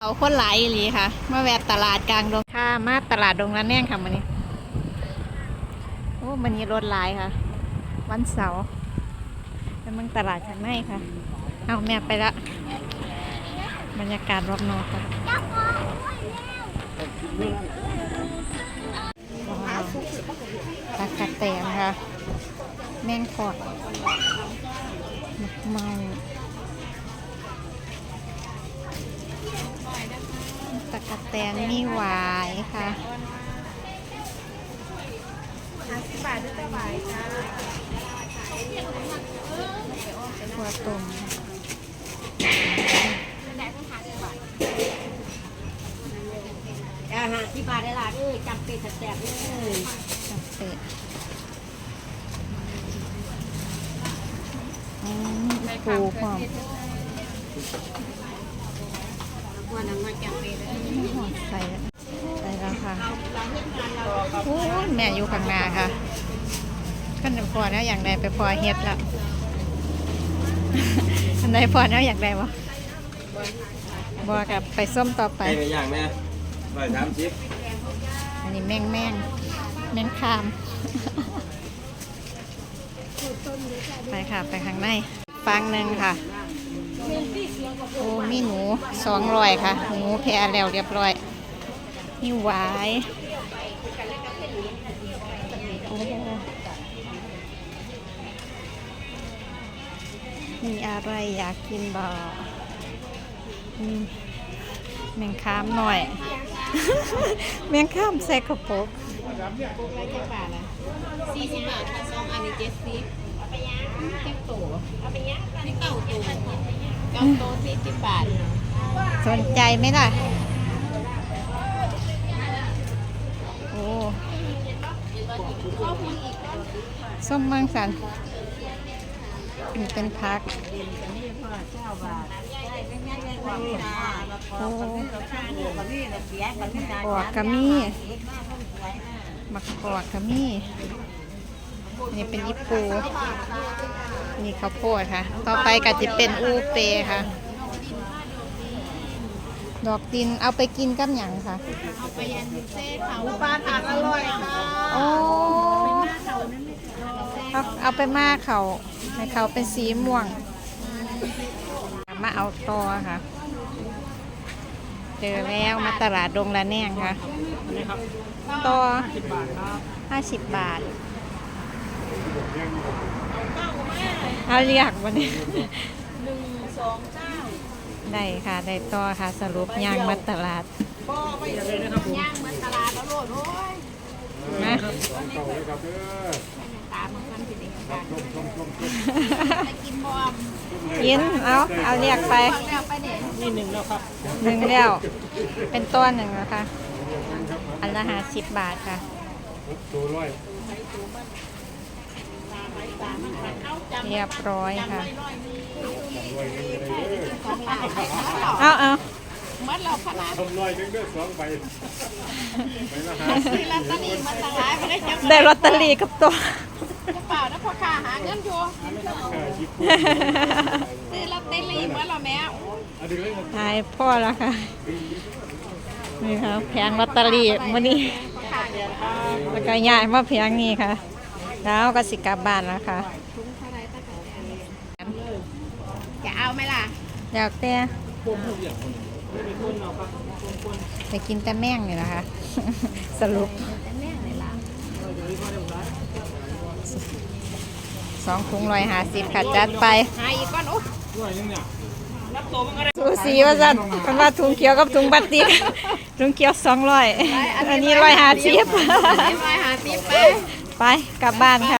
เขาคนหลายอีหลีค่ะ มาแวะตลาดกลางดงค่ะ มาตลาดดงละแน่งค่ะวันนี้ โอ้วันนี้รถหลายค่ะ วันเสาร์ไปเมืองตลาดข้างในค่ะ เอาแม่ไปละ บรรยากาศรอบนอกค่ะว้าวตากระแตงค่ะ แมงพอดมะเมา ตะกะแตนมีหวายค่ะถั่วต้มอาหารที่บาทได้ละเอ้ยจำเป็นแสบๆเลยจับเป็ดอืมมีปูพร้อมวันนั้นมาจำเป็นเลยหอด ใส่แล้วใส่แล้วค่ะโอ้ยแม่อยู่ข้างหน้าค่ะก็นพอแล้วอย่างใดไปพอเฮ็ดละอันใดพอแล้วอยากได้บ่บ่กับไปส้มต่อไปไปไปอย่างแม่ร้อยสามสิบอันนี้แมงแมงแมงคาม ไปค่ะ ไปข้างในฟังหนึ่งค่ะ โอ้มีหนูสองร้อยค่ะ หนูแพรแล้วเรียบร้อยมีหวายโอ้มีอะไรอยากกินบ่อืมแมงคามหน่อย แมงข้ามใส่กระปุกสี่สิบบาทค่ะซองอันนี้เจ็ดสิบเอาไปย่างเจ็ดโตเอาไปย่างนี่เก้าโต เก้าโตสี่สิบบาทสนใจไหมล่ะ โอ้ส้มมังสันนี่เป็นพักโอ้กอกกะมี่มักกอกกะมี่ นี่เป็นอีปูนี่ข้าวโพดค่ะ ต่อไปก็จะเป็นอูเปค่ะ ดอกดินเอาไปกินกับหยังค่ะ เอาไปยันเซ่เขาปลาถาดอร่อยค่ะโอ้เอาเอาไปมาเขาให้เขาเป็นสีม่วง มาเอาตอค่ะ เจอแล้วมาตลาดดงละแนงค่ะตอห้าสิบบาท เอาเรียกวันนี้หนึ่งสองเก้าได้ค่ะ ได้ต่อค่ะ สรุปย่างมาตลาดบ่ไปย่างมันตลาดแล้วโลดโอ้ยนะตามมันกันสิเด็กค่ะไปกินบอมกินเอาเอาเรียกไปแล้วไปเนี่ยหนึ่งแล้วเป็นต้นหนึ่งแล้วค่ะอันละห้าสิบบาทค่ะตัวร้อย เรียบร้อยค่ะของหลายเอาเอามัดเราพนันทำร้อยหนึงด้วยสองใบใบละห้าสิบซื้อลอตเตอรี่มาตลาดไม่ได้จังได้ลอตเตอรี่กับตัวกระเป๋านะพ่อค้าหาเงินอยู่ห้าสิบซื้อลอตเตอรี่มาแล้วแม่อันนี้เลยครับตายพ่อแล้วค่ะนี่ค่ะแผงลอตเตอรี่วันนี้แล้วก็ย้ายมาแผงนี้ค่ะ แล้วก็สิกลับบ้านแล้วค่ะ จะเอาไหมล่ะ อยากแต่ไปกินแต่แม่งนี่นะคะสรุปสองถุงร้อยห้าสิบค่ะจัดไปหาอีกก้อนโอ้ร้อยหนึงเนี่ยสูสีว่าสั่นคันว่าถุงเขียวกับถุงบัตติกถุงเขียวสองร้อยอันนี้ร้อยห้าสิบไม่หาสิบไป ไปกลับบ้านค่ะ